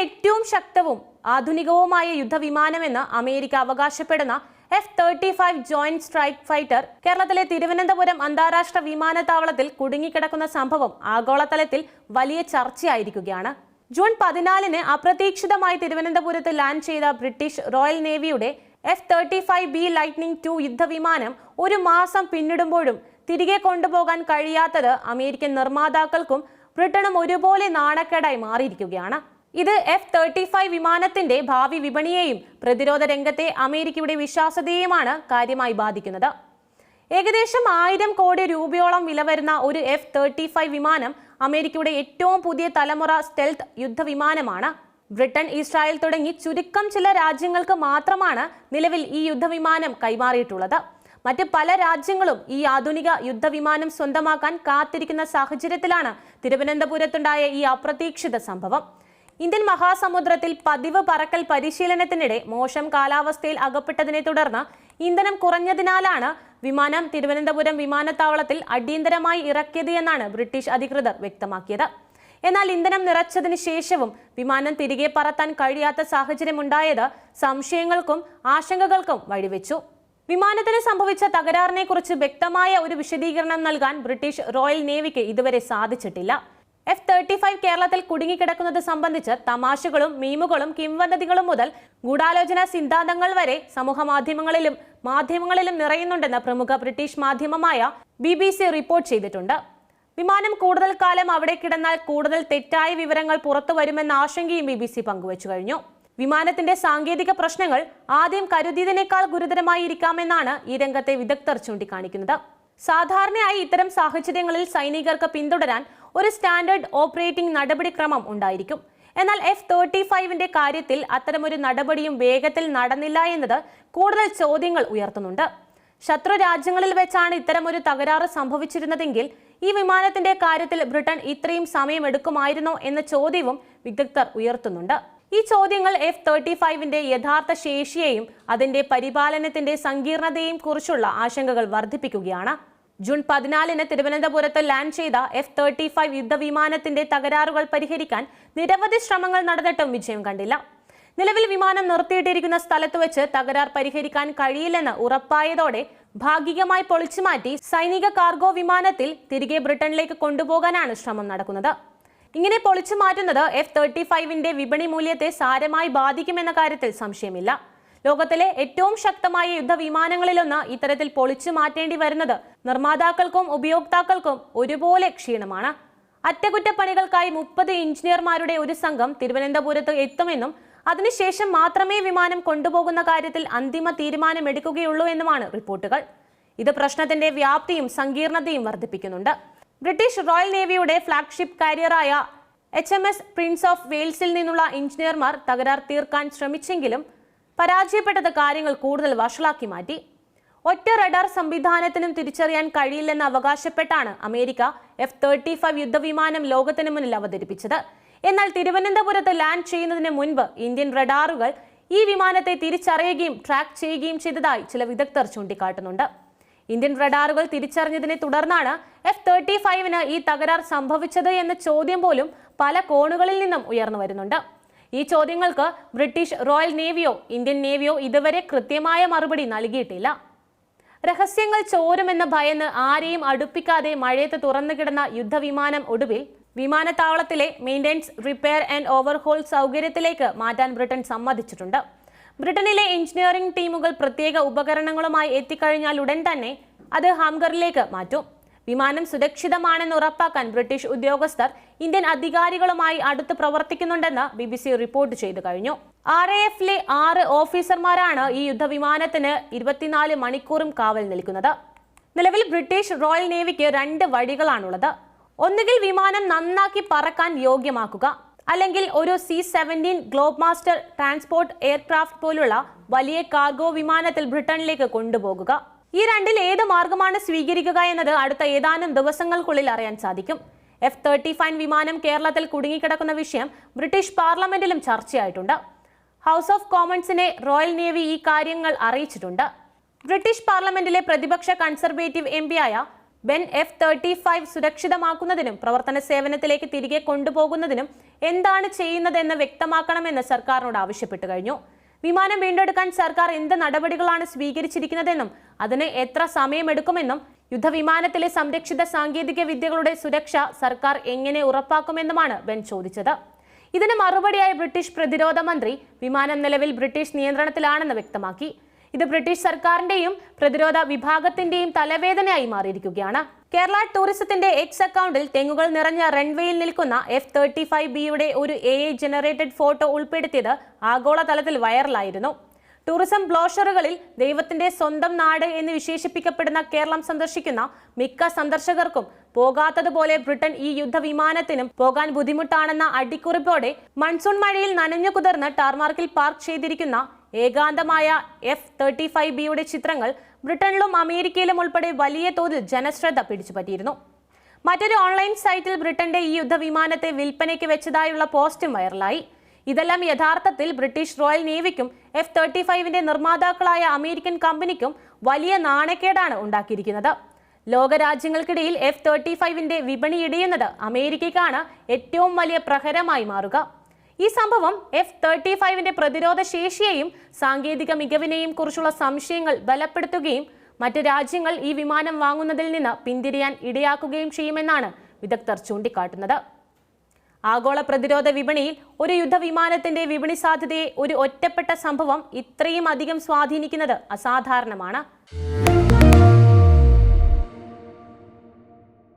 ഏറ്റവും ശക്തവും ആധുനികവുമായ യുദ്ധവിമാനമെന്ന് അമേരിക്ക അവകാശപ്പെടുന്ന F thirty five joint strike fighter കേരളത്തിലെ തിരുവനന്തപുരം അന്താരാഷ്ട്ര വിമാനത്താവളത്തിൽ കുടുങ്ങിക്കിടക്കുന്ന സംഭവം ആഗോളതലത്തിൽ വലിയ ചർച്ചയായിരിക്കുകയാണ്. ജൂൺ പതിനാലിന് അപ്രതീക്ഷിതമായി തിരുവനന്തപുരത്ത് ലാൻഡ് ചെയ്ത British royal നേവിയുടെ F thirty five B lightning two യുദ്ധവിമാനം ഒരു മാസം പിന്നിടുമ്പോഴും തിരികെ കൊണ്ടുപോകാൻ കഴിയാത്തത് അമേരിക്കൻ നിർമ്മാതാക്കൾക്കും ബ്രിട്ടനും ഒരുപോലെ നാണക്കേടായി മാറിയിരിക്കുകയാണ്. ഇത് എഫ് തേർട്ടി ഫൈവ് വിമാനത്തിന്റെ ഭാവി വിപണിയെയും പ്രതിരോധ രംഗത്തെ അമേരിക്കയുടെ വിശ്വാസ്യതയെയുമാണ് കാര്യമായി ബാധിക്കുന്നത്. ഏകദേശം ആയിരം കോടി രൂപയോളം വില വരുന്ന ഒരു എഫ് തേർട്ടി ഫൈവ് വിമാനം അമേരിക്കയുടെ ഏറ്റവും പുതിയ തലമുറ സ്റ്റെൽത്ത് യുദ്ധവിമാനമാണ്. ബ്രിട്ടൻ ഇസ്രായേൽ തുടങ്ങി ചുരുക്കം ചില രാജ്യങ്ങൾക്ക് മാത്രമാണ് നിലവിൽ ഈ യുദ്ധവിമാനം കൈമാറിയിട്ടുള്ളത്. മറ്റ് പല രാജ്യങ്ങളും ഈ ആധുനിക യുദ്ധവിമാനം സ്വന്തമാക്കാൻ കാത്തിരിക്കുന്ന സാഹചര്യത്തിലാണ് തിരുവനന്തപുരത്തുണ്ടായ ഈ അപ്രതീക്ഷിത സംഭവം. ഇന്ത്യൻ മഹാസമുദ്രത്തിൽ പതിവ് പറക്കൽ പരിശീലനത്തിനിടെ മോശം കാലാവസ്ഥയിൽ അകപ്പെട്ടതിനെ തുടർന്ന് ഇന്ധനം കുറഞ്ഞതിനാലാണ് വിമാനം തിരുവനന്തപുരം വിമാനത്താവളത്തിൽ അടിയന്തരമായി ഇറക്കിയത് എന്നാണ് ബ്രിട്ടീഷ് അധികൃതർ വ്യക്തമാക്കിയത്. എന്നാൽ ഇന്ധനം നിറച്ചതിന് ശേഷവും വിമാനം തിരികെ പറത്താൻ കഴിയാത്ത സാഹചര്യമുണ്ടായത് സംശയങ്ങൾക്കും ആശങ്കകൾക്കും വഴിവെച്ചു. വിമാനത്തിന് സംഭവിച്ച തകരാറിനെക്കുറിച്ച് വ്യക്തമായ ഒരു വിശദീകരണം നൽകാൻ ബ്രിട്ടീഷ് റോയൽ നേവിക്ക് ഇതുവരെ സാധിച്ചിട്ടില്ല. എഫ് തേർട്ടി ഫൈവ് കേരളത്തിൽ കുടുങ്ങിക്കിടക്കുന്നത് സംബന്ധിച്ച് തമാശകളും മീമുകളും കിംവദന്തികളും മുതൽ ഗൂഢാലോചന സിദ്ധാന്തങ്ങൾ വരെ സമൂഹ മാധ്യമങ്ങളിലും നിറയുന്നുണ്ടെന്ന് പ്രമുഖ ബ്രിട്ടീഷ് മാധ്യമമായ ബി റിപ്പോർട്ട് ചെയ്തിട്ടുണ്ട്. വിമാനം കൂടുതൽ കാലം അവിടെ കിടന്നാൽ കൂടുതൽ തെറ്റായ വിവരങ്ങൾ പുറത്തു വരുമെന്ന ആശങ്കയും ബി ബി സി പങ്കുവച്ചു കഴിഞ്ഞു. വിമാനത്തിന്റെ സാങ്കേതിക പ്രശ്നങ്ങൾ ആദ്യം കരുതിയതിനേക്കാൾ ഗുരുതരമായിരിക്കാമെന്നാണ് ഈ രംഗത്തെ വിദഗ്ധർ ചൂണ്ടിക്കാണിക്കുന്നത്. സാധാരണയായി ഇത്തരം സാഹചര്യങ്ങളിൽ സൈനികർക്ക് പിന്തുടരാൻ ഒരു സ്റ്റാൻഡേർഡ് ഓപ്പറേറ്റിംഗ് നടപടിക്രമം ഉണ്ടായിരിക്കും. എന്നാൽ എഫ് തേർട്ടി ഫൈവിന്റെ കാര്യത്തിൽ അത്തരമൊരു നടപടിയും വേഗത്തിൽ നടന്നില്ല എന്നത് കൂടുതൽ ചോദ്യങ്ങൾ ഉയർത്തുന്നുണ്ട്. ശത്രു രാജ്യങ്ങളിൽ വെച്ചാണ് ഇത്തരമൊരു തകരാറ് സംഭവിച്ചിരുന്നതെങ്കിൽ ഈ വിമാനത്തിന്റെ കാര്യത്തിൽ ബ്രിട്ടൻ ഇത്രയും സമയമെടുക്കുമായിരുന്നോ എന്ന ചോദ്യവും വിദഗ്ധർ ഉയർത്തുന്നുണ്ട്. ഈ ചോദ്യങ്ങൾ എഫ് തേർട്ടി ഫൈവിന്റെ യഥാർത്ഥ ശേഷിയെയും അതിന്റെ പരിപാലനത്തിന്റെ സങ്കീർണതയെയും കുറിച്ചുള്ള ആശങ്കകൾ വർദ്ധിപ്പിക്കുകയാണ്. ജൂൺ പതിനാലിന് തിരുവനന്തപുരത്ത് ലാൻഡ് ചെയ്ത എഫ് തേർട്ടി ഫൈവ് യുദ്ധവിമാനത്തിന്റെ തകരാറുകൾ പരിഹരിക്കാൻ നിരവധി ശ്രമങ്ങൾ നടന്നിട്ടും വിജയം കണ്ടില്ല. നിലവിൽ വിമാനം നിർത്തിയിട്ടിരിക്കുന്ന സ്ഥലത്ത് വെച്ച് തകരാർ പരിഹരിക്കാൻ കഴിയില്ലെന്ന് ഉറപ്പായതോടെ ഭാഗികമായി പൊളിച്ചുമാറ്റി സൈനിക കാർഗോ വിമാനത്തിൽ തിരികെ ബ്രിട്ടനിലേക്ക് കൊണ്ടുപോകാനാണ് ശ്രമം നടക്കുന്നത്. ഇങ്ങനെ പൊളിച്ചു മാറ്റുന്നത് എഫ് തേർട്ടി ഫൈവിന്റെ വിപണി മൂല്യത്തെ സാരമായി ബാധിക്കുമെന്ന കാര്യത്തിൽ സംശയമില്ല. ലോകത്തിലെ ഏറ്റവും ശക്തമായ യുദ്ധവിമാനങ്ങളിലൊന്ന് ഇത്തരത്തിൽ പൊളിച്ചു മാറ്റേണ്ടി വരുന്നത് നിർമ്മാതാക്കൾക്കും ഉപയോക്താക്കൾക്കും ഒരുപോലെ ക്ഷീണമാണ്. അറ്റകുറ്റപ്പണികൾക്കായി മുപ്പത് എഞ്ചിനീയർമാരുടെ ഒരു സംഘം തിരുവനന്തപുരത്ത് എത്തുമെന്നും അതിനുശേഷം മാത്രമേ വിമാനം കൊണ്ടുപോകുന്ന കാര്യത്തിൽ അന്തിമ തീരുമാനമെടുക്കുകയുള്ളൂ എന്നുമാണ് റിപ്പോർട്ടുകൾ. ഇത് പ്രശ്നത്തിന്റെ വ്യാപ്തിയും സങ്കീർണതയും വർദ്ധിപ്പിക്കുന്നുണ്ട്. ബ്രിട്ടീഷ് റോയൽ നേവിയുടെ flagship കാരിയറായ H M S Prince of വെയിൽസിൽ നിന്നുള്ള എഞ്ചിനീയർമാർ തകരാർ തീർക്കാൻ ശ്രമിച്ചെങ്കിലും പരാജയപ്പെട്ടത് കാര്യങ്ങൾ കൂടുതൽ വഷളാക്കി മാറ്റി. ഒറ്റ റഡാർ സംവിധാനത്തിനും തിരിച്ചറിയാൻ കഴിയില്ലെന്ന് അവകാശപ്പെട്ടാണ് അമേരിക്ക എഫ് തേർട്ടി ഫൈവ് യുദ്ധവിമാനം ലോകത്തിന് മുന്നിൽ അവതരിപ്പിച്ചത്. എന്നാൽ തിരുവനന്തപുരത്ത് ലാൻഡ് ചെയ്യുന്നതിന് മുൻപ് ഇന്ത്യൻ റഡാറുകൾ ഈ വിമാനത്തെ തിരിച്ചറിയുകയും ട്രാക്ക് ചെയ്യുകയും ചെയ്തതായി ചില വിദഗ്ധർ ചൂണ്ടിക്കാട്ടുന്നുണ്ട്. ഇന്ത്യൻ റഡാറുകൾ തിരിച്ചറിഞ്ഞതിനെ തുടർന്നാണ് എഫ് തേർട്ടി ഫൈവിന് ഈ തകരാർ സംഭവിച്ചത് എന്ന ചോദ്യം പോലും പല കോണുകളിൽ നിന്നും ഉയർന്നു വരുന്നുണ്ട്. ഈ ചോദ്യങ്ങൾക്ക് ബ്രിട്ടീഷ് റോയൽ നേവിയോ ഇന്ത്യൻ നേവിയോ ഇതുവരെ കൃത്യമായ മറുപടി നൽകിയിട്ടില്ല. രഹസ്യങ്ങൾ ചോരുമെന്ന് ഭയന്ന് ആരെയും അടുപ്പിക്കാതെ മഴയത്ത് തുറന്നു കിടന്ന യുദ്ധവിമാനം ഒടുവിൽ വിമാനത്താവളത്തിലെ മെയിന്റെനൻസ് റിപ്പയർ ആൻഡ് ഓവർഹോൾ സൗകര്യത്തിലേക്ക് മാറ്റാൻ ബ്രിട്ടൻ സമ്മതിച്ചിട്ടുണ്ട്. ബ്രിട്ടനിലെ എഞ്ചിനീയറിംഗ് ടീമുകൾ പ്രത്യേക ഉപകരണങ്ങളുമായി എത്തിക്കഴിഞ്ഞാൽ ഉടൻ തന്നെ അത് ഹാംഗറിലേക്ക് മാറ്റും. വിമാനം സുരക്ഷിതമാണെന്ന് ഉറപ്പാക്കാൻ ബ്രിട്ടീഷ് ഉദ്യോഗസ്ഥർ ഇന്ത്യൻ അധികാരികളുമായി അടുത്ത് പ്രവർത്തിക്കുന്നുണ്ടെന്ന് ബി ബി സി റിപ്പോർട്ട് ചെയ്തു കഴിഞ്ഞു. ആർ എ എഫിലെ ആറ് ഓഫീസർമാരാണ് ഈ യുദ്ധവിമാനത്തിന് ഇരുപത്തിനാല് മണിക്കൂറും കാവൽ നിൽക്കുന്നത്. നിലവിൽ ബ്രിട്ടീഷ് റോയൽ നേവിക്ക് രണ്ട് വഴികളാണുള്ളത്. ഒന്നുകിൽ വിമാനം നന്നാക്കി പറക്കാൻ യോഗ്യമാക്കുക അല്ലെങ്കിൽ ഒരു C seventeen Globemaster transport aircraft പോലുള്ള വലിയ കാർഗോ വിമാനത്തിൽ ബ്രിട്ടനിലേക്ക് കൊണ്ടുപോകുക. ഈ രണ്ടിൽ ഏത് മാർഗമാണ് സ്വീകരിക്കുക എന്നത് അടുത്ത ഏതാനും ദിവസങ്ങൾക്കുള്ളിൽ അറിയാൻ സാധിക്കും. എഫ് തേർട്ടി ഫൈവ് വിമാനം കേരളത്തിൽ കുടുങ്ങിക്കിടക്കുന്ന വിഷയം ബ്രിട്ടീഷ് പാർലമെന്റിലും ചർച്ചയായിട്ടുണ്ട്. ഹൗസ് ഓഫ് കോമൺസിനെ റോയൽ നേവി ഈ കാര്യങ്ങൾ അറിയിച്ചിട്ടുണ്ട്. ബ്രിട്ടീഷ് പാർലമെന്റിലെ പ്രതിപക്ഷ കൺസർവേറ്റീവ് എം ആയ ബെൻ എഫ് തേർട്ടി ഫൈവ് സുരക്ഷിതമാക്കുന്നതിനും പ്രവർത്തന സേവനത്തിലേക്ക് തിരികെ കൊണ്ടുപോകുന്നതിനും എന്താണ് ചെയ്യുന്നതെന്ന് വ്യക്തമാക്കണമെന്ന് സർക്കാരിനോട് ആവശ്യപ്പെട്ടു കഴിഞ്ഞു. വിമാനം വീണ്ടെടുക്കാൻ സർക്കാർ എന്ത് നടപടികളാണ് സ്വീകരിച്ചിരിക്കുന്നതെന്നും അതിന് എത്ര സമയമെടുക്കുമെന്നും യുദ്ധവിമാനത്തിലെ സംരക്ഷിത സാങ്കേതിക വിദ്യകളുടെ സുരക്ഷ സർക്കാർ എങ്ങനെ ഉറപ്പാക്കുമെന്നുമാണ് ബെൻ ചോദിച്ചത്. ഇതിന് മറുപടിയായി ബ്രിട്ടീഷ് പ്രതിരോധ മന്ത്രി വിമാനം നിലവിൽ ബ്രിട്ടീഷ് നിയന്ത്രണത്തിലാണെന്ന് വ്യക്തമാക്കി. ഇത് ബ്രിട്ടീഷ് സർക്കാരിന്റെയും പ്രതിരോധ വിഭാഗത്തിന്റെയും തലവേദനയായി മാറിയിരിക്കുകയാണ്. കേരള ടൂറിസത്തിന്റെ എക്സ് അക്കൗണ്ടിൽ തെങ്ങുകൾ നിറഞ്ഞ റൺവേയിൽ നിൽക്കുന്ന എഫ് തേർട്ടി ഫൈവ് ബിയുടെ ഒരു എ ഐ ജനറേറ്റഡ് ഫോട്ടോ ഉൾപ്പെടുത്തിയത് ആഗോളതലത്തിൽ വൈറലായിരുന്നു. ടൂറിസം ബ്ലോഷറുകളിൽ ദൈവത്തിന്റെ സ്വന്തം നാട് എന്ന് വിശേഷിപ്പിക്കപ്പെടുന്ന കേരളം സന്ദർശിക്കുന്ന മിക്ക സന്ദർശകർക്കും പോകാത്തതുപോലെ ബ്രിട്ടൻ ഈ യുദ്ധവിമാനത്തിനും പോകാൻ ബുദ്ധിമുട്ടാണെന്ന അടിക്കുറിപ്പോടെ മൺസൂൺ മഴയിൽ നനഞ്ഞു കുതിർന്ന് ടാർമാർക്കിൽ പാർക്ക് ചെയ്തിരിക്കുന്ന ഏകാന്തമായ എഫ് തേർട്ടി ഫൈവ് ബിയുടെ ചിത്രങ്ങൾ ബ്രിട്ടനിലും അമേരിക്കയിലും ഉൾപ്പെടെ വലിയ തോതിൽ ജനശ്രദ്ധ പിടിച്ചുപറ്റിയിരുന്നു. മറ്റൊരു ഓൺലൈൻ സൈറ്റിൽ ബ്രിട്ടന്റെ ഈ യുദ്ധവിമാനത്തെ വിൽപ്പനയ്ക്ക് വെച്ചതായുള്ള പോസ്റ്റും വൈറലായി. ഇതെല്ലാം യഥാർത്ഥത്തിൽ ബ്രിട്ടീഷ് റോയൽ നേവിക്കും എഫ് തേർട്ടി ഫൈവിന്റെ നിർമ്മാതാക്കളായ അമേരിക്കൻ കമ്പനിക്കും വലിയ നാണക്കേടാണ് ഉണ്ടാക്കിയിരിക്കുന്നത്. ലോകരാജ്യങ്ങൾക്കിടയിൽ എഫ് തേർട്ടി ഫൈവിന്റെ വിപണി ഇടിയുന്നത് അമേരിക്കയ്ക്കാണ് ഏറ്റവും വലിയ പ്രഹരമായി മാറുക. ഈ സംഭവം എഫ് തേർട്ടി ഫൈവിന്റെ പ്രതിരോധ ശേഷിയെയും സാങ്കേതിക മികവിനെയും കുറിച്ചുള്ള സംശയങ്ങൾ ബലപ്പെടുത്തുകയും മറ്റ് രാജ്യങ്ങൾ ഈ വിമാനം വാങ്ങുന്നതിൽ നിന്ന് പിന്തിരിയാൻ ഇടയാക്കുകയും ചെയ്യുമെന്നാണ് വിദഗ്ധർ ചൂണ്ടിക്കാട്ടുന്നത്. ആഗോള പ്രതിരോധ വിപണിയിൽ ഒരു യുദ്ധവിമാനത്തിന്റെ വിപണി സാധ്യതയെ ഒരു ഒറ്റപ്പെട്ട സംഭവം ഇത്രയും അധികം സ്വാധീനിക്കുന്നത് അസാധാരണമാണ്.